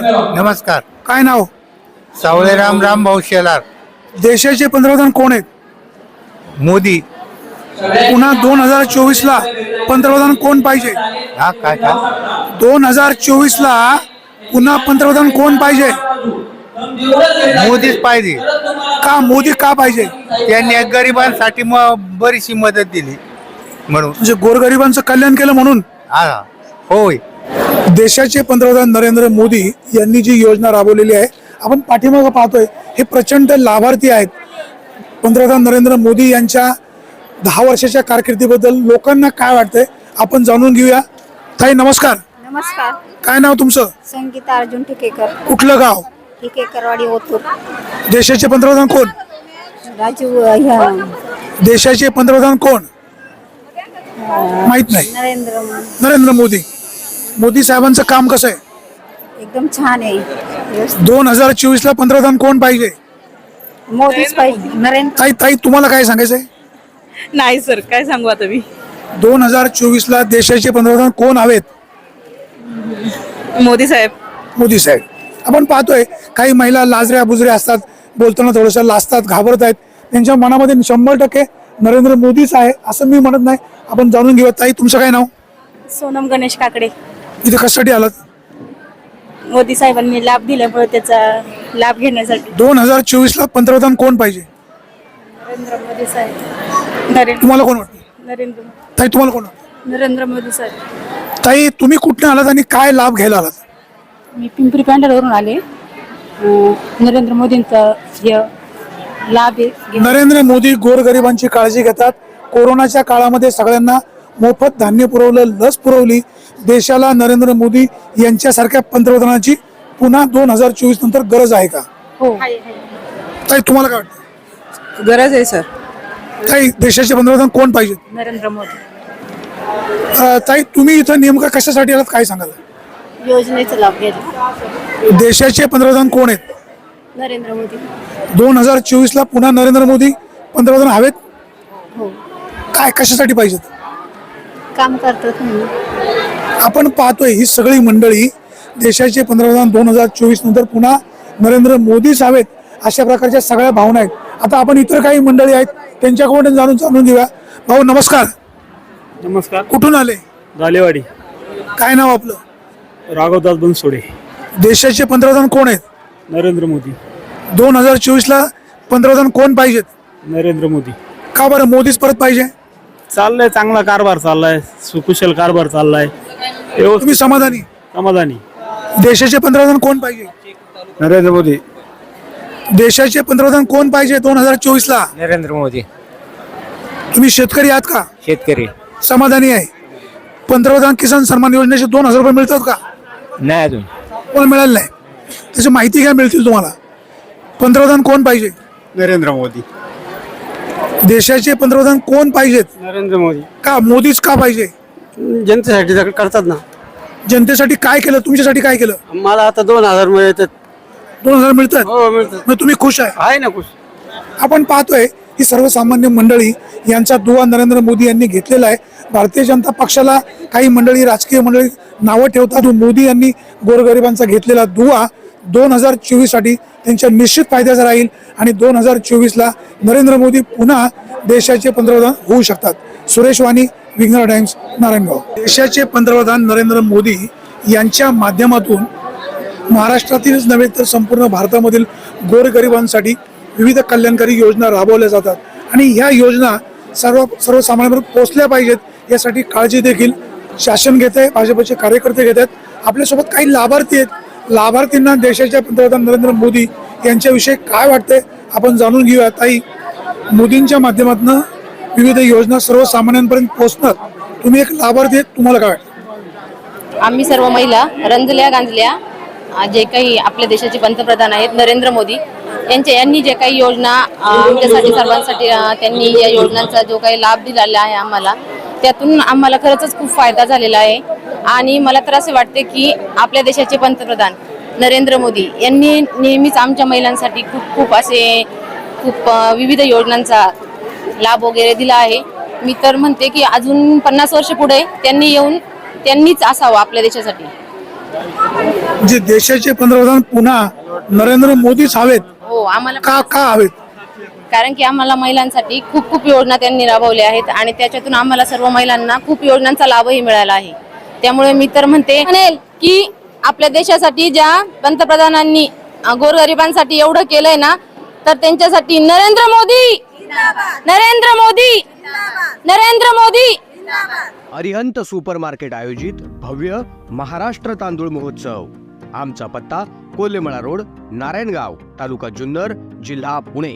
नमस्कार. नमस्कार. काय नाव? सावळेराम रामभाऊ शेलार. देशाचे पंतप्रधान कोण आहेत? मोदी. पुन्हा दोन हजार चोवीस ला पंतप्रधान कोण पाहिजे? हा काय काय? दोन हजार चोवीस ला पुन्हा पंतप्रधान कोण पाहिजे? मोदीच पाहिजे. का मोदी का पाहिजे? त्यांनी गरिबांसाठी बरीचशी मदत दिली म्हणून. म्हणजे गोरगरिबांचं कल्याण केलं म्हणून? हा होय. देशाचे पंतप्रधान नरेंद्र मोदी यांनी जी योजना राबवलेली आहे आपण पाठीमागं पाहतोय हे प्रचंड लाभार्थी आहेत. पंतप्रधान नरेंद्र मोदी यांच्या दहा वर्षाच्या कारकिर्दीबद्दल लोकांना काय वाटतंय आपण जाणून घेऊया. ताई नमस्कार. नमस्कार. काय नाव तुमचं? संगीता अर्जुन ठिकेकर. कुठलं गाव? ठिकेकरवाडी ओतूर. देशाचे पंतप्रधान कोण? राजू अ, ह्या. देशाचे पंतप्रधान कोण? माहीत नाही. नरेंद्र. नरेंद्र मोदी. मोदी साहेबांचं काम कसं आहे? एकदम छान आहे. दोन हजार चोवीस ला पंतप्रधान कोण पाहिजे? मोदीच पाहिजे. नरेंद्र ताई ताई तुम्हाला काय सांगायचंय? नाही सर काय सांगू आता मी? दोन हजार चोवीस ला देशाचे पंतप्रधान कोण हवेत? मोदी साहेब. मोदी साहेब. आपण पाहतोय काही महिला लाजऱ्या बुजऱ्या असतात बोलताना थोडंसं लाजतात घाबरत आहेत. त्यांच्या मनामध्ये शंभर टक्के नरेंद्र मोदीच आहे असं मी म्हणत नाही. आपण जाणून घेऊया ताई तुमचं काय नाव? सोनम गणेश काकडे. इथे कशासाठी आलात? मोदी साहेबांनी लाभ दिल्यामुळे त्याचा लाभ घेण्यासाठी. दोन हजार चोवीस ला पंतप्रधान कोण पाहिजे? नरेंद्र मोदी साहेब. नरेंद्र तुम्हाला कोण वाटतं? नरेंद्र ताई तुम्हाला कोण वाटतं? नरेंद्र मोदी साहेब. ताई तुम्ही कुठनं आलात आणि काय लाभ घ्यायला आलात? मी पिंपरी पॅन्डलवरून आले. अं, नरेंद्र मोदींचा हे लाभ आहे. नरेंद्र मोदी गोरगरिबांची काळजी घेतात. कोरोनाच्या काळामध्ये सगळ्यांना मोफत धान्य पुरवलं लस पुरवली. देशाला नरेंद्र मोदी यांच्यासारख्या पंतप्रधानाची पुन्हा दोन हजार चोवीस नंतर गरज आहे का? हो. ताई तुम्हाला काय वाटतं? गरज आहे सर. ताई देशाचे पंतप्रधान कोण पाहिजे? नरेंद्र मोदी. अं, ताई तुम्ही इथं नेमकं कशासाठी आलात? काय सांगाल? योजनेचा लाभ घ्यायला देशाचे पंतप्रधान कोण आहेत? नरेंद्र मोदी. दोन हजार चोवीस ला पुन्हा नरेंद्र मोदी पंतप्रधान हवेत? काय कशासाठी पाहिजेत? काम करतात. आपण पाहतोय ही सगळी मंडळी देशाचे पंतप्रधान दोन हजार चोवीस नंतर पुन्हा नरेंद्र मोदीच हवेत अशा प्रकारच्या सगळ्या भावना आहेत. आता आपण इतर काही मंडळी आहेत त्यांच्याकडून जाणून जाणून घेऊया. भाऊ नमस्कार. नमस्कार. कुठून आले? गालेवाडी. काय नाव आपलं? राघवदास बनसोडे. देशाचे पंतप्रधान कोण आहेत? नरेंद्र मोदी. दोन हजार चोवीस ला पंतप्रधान कोण पाहिजेत? नरेंद्र मोदी. का बरं? मोदीच परत पाहिजे? चाललंय चांगला कारभार चाललाय सुकुशल कारभार चाललाय. व्यवस्थित. तुम्ही समाधानी? समाधानी. देशाचे पंतप्रधान कोण पाहिजे? नरेंद्र मोदी. देशाचे पंतप्रधान कोण पाहिजे दोन हजार चोवीस ला नरेंद्र मोदी. तुम्ही शेतकरी आहात का? शेतकरी. समाधानी आहे. पंतप्रधान किसान सन्मान योजनेचे दोन हजार रुपये मिळतात का? नाही अजून. कोण मिळालं नाही. त्याची माहिती काय मिळतील तुम्हाला. पंतप्रधान कोण पाहिजे? नरेंद्र मोदी. देशाचे पंतप्रधान कोण पाहिजेत? नरेंद्र मोदी. का मोदीच का पाहिजे? जनतेसाठी करतात ना. जनतेसाठी काय केलं? तुमच्यासाठी काय केलं? मला आता दोन हजार मिळतात. दोन हजार मिळतात? हो मिळतात. मग तुम्ही खुश आहे? आहे ना खुश. आपण पाहतोय ही सर्वसामान्य मंडळी यांचा दुवा नरेंद्र मोदी यांनी घेतलेला आहे. भारतीय जनता पक्षाला काही मंडळी राजकीय मंडळी नावं ठेवतात. मोदी यांनी गोरगरिबांचा घेतलेला दुवा दोन हजार चोवीससाठी त्यांच्या निश्चित फायद्याचा राहील आणि दोन हजार चोवीसला नरेंद्र मोदी पुन्हा देशाचे पंतप्रधान होऊ शकतात. सुरेश वाणी विघ्नर टाइम्स नारायणगाव. देशाचे पंतप्रधान नरेंद्र मोदी यांच्या माध्यमातून महाराष्ट्रातीलच नव्हे तर संपूर्ण भारतामधील गोरगरिबांसाठी विविध कल्याणकारी योजना राबवल्या जातात. आणि ह्या योजना सर्व सर्वसामान्यांपर्यंत पोचल्या पाहिजेत यासाठी काळजी देखील शासन घेत आहे भाजपचे कार्यकर्ते घेत आहेत. आपल्यासोबत काही लाभार्थी आहेत. लाभार्थींना देशाच्या पंतप्रधान नरेंद्र मोदी यांच्याविषयी काय वाटतंय आपण जाणून घेऊया. ताई मोदींच्या माध्यमातून विविध योजना सर्वसामान्यांपर्यंत पोहोचणार. तुम्ही एक लाभार्थी आहेत तुम्हाला काय वाटतं? आम्ही सर्व महिला रंजल्या गांजल्या जे काही आपल्या देशाचे पंतप्रधान आहेत नरेंद्र मोदी यांच्या यांनी जे काही योजना आमच्यासाठी सर्वांसाठी त्यांनी या योजनांचा जो काही लाभ दिलेला आहे आम्हाला त्यातून आम्हाला खरंच खूप फायदा झालेला आहे. आणि मला तर असे वाटते की आपल्या देशाचे पंतप्रधान नरेंद्र मोदी यांनी नेहमीच आमच्या महिलांसाठी खूप खूप असे खूप विविध योजनांचा लाभ वगैरे दिला आहे. मी तर म्हणते की अजून पन्नास वर्ष पुढे त्यांनी येऊन त्यांनीच असावं आपल्या देशासाठी. जे देशाचे पंतप्रधान पुन्हा नरेंद्र मोदीच हवेत हो आम्हाला का का हवेत? कारण की आम्हाला महिलांसाठी खूप खूप योजना त्यांनी राबवल्या आहेत आणि त्याच्यातून आम्हाला सर्व महिलांना खूप योजनांचा लाभही मिळाला आहे. त्यामुळे मी तर म्हणते म्हणेल की आपल्या देशासाठी ज्या पंतप्रधानांनी गोरगरिबांसाठी एवढं केलंय ना तर त्यांच्यासाठी नरेंद्र मोदी! नरेंद्र मोदी! नरेंद्र मोदी! अरिहंत सुपरमार्केट आयोजित भव्य महाराष्ट्र तांदूळ महोत्सव. आमचा पत्ता कोल्हेमळा रोड नारायणगाव तालुका जुन्नर जिल्हा पुणे.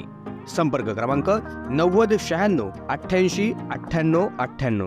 संपर्क क्रमांक नव्वद शहाण्णव अठ्ठ्याऐंशी अठ्ठ्याण्णव अठ्ठ्याण्णव.